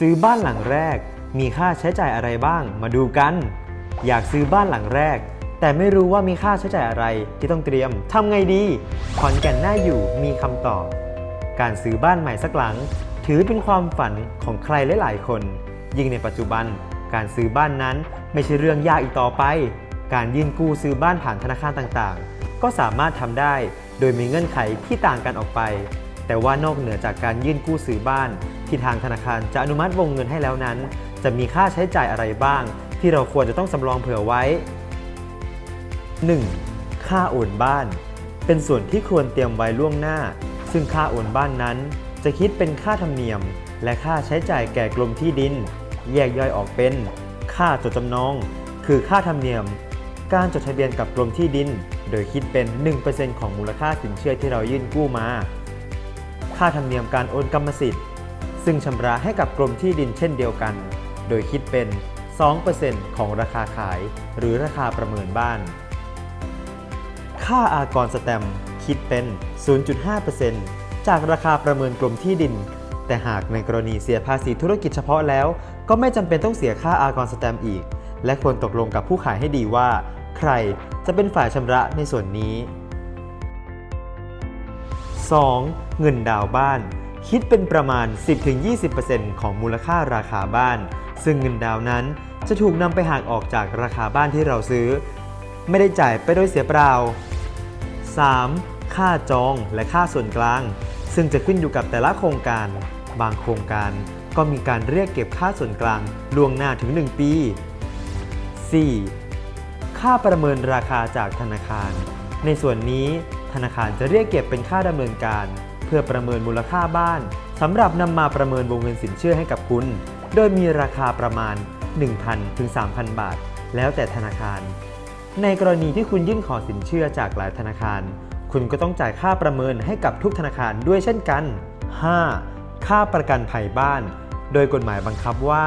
ซื้อบ้านหลังแรก มีค่าใช้จ่ายอะไรบ้าง มาดูกัน อยากซื้อบ้านหลังแรก แต่ไม่รู้ว่ามีค่าใช้จ่ายอะไรที่ต้องเตรียมทำไงดีขอนแก่นน่าอยู่มีคำตอบ การซื้อบ้านใหม่สักหลัง ถือเป็นความฝันของใครหลายๆคน ยิ่งในปัจจุบัน การซื้อบ้านนั้นไม่ใช่เรื่องยากอีกต่อไป การยื่นกู้ซื้อบ้านผ่านธนาคารต่างๆ ก็สามารถทำได้ โดยมีเงื่อนไขที่ต่างกันออกไป แต่ว่านอกเหนือจากการยื่นกู้ซื้อบ้าน ที่ทางธนาคารจะอนุมัติวงเงินให้แล้วนั้น จะมีค่าใช้จ่ายอะไรบ้าง ที่เราควรจะต้องสำรองเผื่อไว้ 1. ค่าโอนบ้าน เป็นส่วนที่ควรเตรียมไว้ล่วงหน้า ซึ่งค่าโอนบ้านนั้น จะคิดเป็นค่าธรรมเนียม และค่าใช้จ่ายแก่กรมที่ดิน แยกย่อยออกเป็น ค่าจดจำนอง คือค่าธรรมเนียม การจดทะเบียนกับกรมที่ดิน โดยคิดเป็น 1%ของมูลค่าสินเชื่อที่เรายื่นกู้มา ค่าธรรมเนียมการโอนกรรมสิทธิ์ ซึ่งชำระให้กับกรมที่ดินเช่นเดียวกัน โดยคิดเป็น 2%ของราคาขายหรือราคาประเมินบ้าน ค่าอากรสแตมคิดเป็น 0.5%จากราคาประเมินกรมที่ดิน แต่หากในกรณีเสียภาษีธุรกิจเฉพาะแล้ว ก็ไม่จำเป็นต้องเสียค่าอากรสแตมอีก และควรตกลงกับผู้ขายให้ดีว่า ใครจะเป็นฝ่ายชำระในส่วนนี้ 2. เงินดาวน์บ้าน คิดเป็นประมาณ 10-20%ของมูลค่าราคาบ้าน ซึ่งเงินดาวน์นั้นจะถูกนำไปหักออกจากราคาบ้านที่เราซื้อ ไม่ได้จ่ายไปโดยเสียเปล่า 3. ค่าจองและค่าส่วนกลาง ซึ่งจะขึ้นอยู่กับแต่ละโครงการ บางโครงการก็มีการเรียกเก็บค่าส่วนกลางล่วงหน้าถึง 1 ปี 4. ค่าประเมินราคาจากธนาคาร ในส่วนนี้ธนาคารจะเรียกเก็บเป็นค่าดำเนินการ พื่อประเมินมูลค่าบ้านสำหรับนำมาประเมินวงเงินสินเชื่อให้กับคุณ โดยมีราคาประมาณ 1,000ถึง3,000 บาท แล้วแต่ธนาคาร ในกรณีที่คุณยื่นขอสินเชื่อจากหลายธนาคาร คุณก็ต้องจ่ายค่าประเมินให้กับทุกธนาคารด้วยเช่นกัน 5. ค่าประกันภัยบ้าน โดยกฎหมายบังคับว่า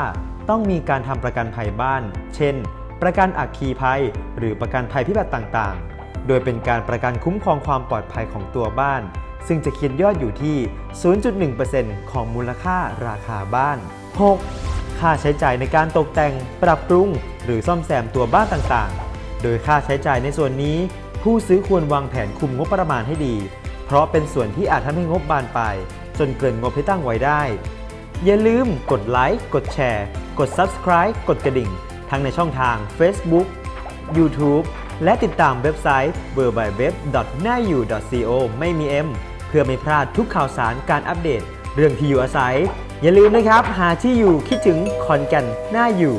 ต้องมีการทำประกันภัยบ้าน เช่น ประกันอัคคีภัย หรือประกันภัยพิบัติต่างๆ โดยเป็นการประกันคุ้มครองความปลอดภัยของตัวบ้าน ซึ่งจะคิดยอดอยู่ที่ 0.1%ของมูลค่าราคาบ้าน 6. ค่าใช้จ่ายในการตกแต่ง ปรับปรุง หรือซ่อมแซมตัวบ้านต่างๆ โดยค่าใช้จ่ายในส่วนนี้ ผู้ซื้อควรวางแผนคุมงบประมาณให้ดี เพราะเป็นส่วนที่อาจทำให้งบบานปลายจนเกินงบที่ตั้งไว้ได้ อย่าลืมกดไลค์ กดแชร์ กด Subscribe กดกระดิ่ง ทั้งในช่องทาง Facebook YouTube และติดตามเว็บไซต์ w w w n a y u c o ไม่มี M พื่อไม่พลาดทุกข่าวสารการอัปเดต เรื่องที่อยู่อาศัย อย่าลืมนะครับ หาที่อยู่คิดถึงคอนแก่นน่าอยู่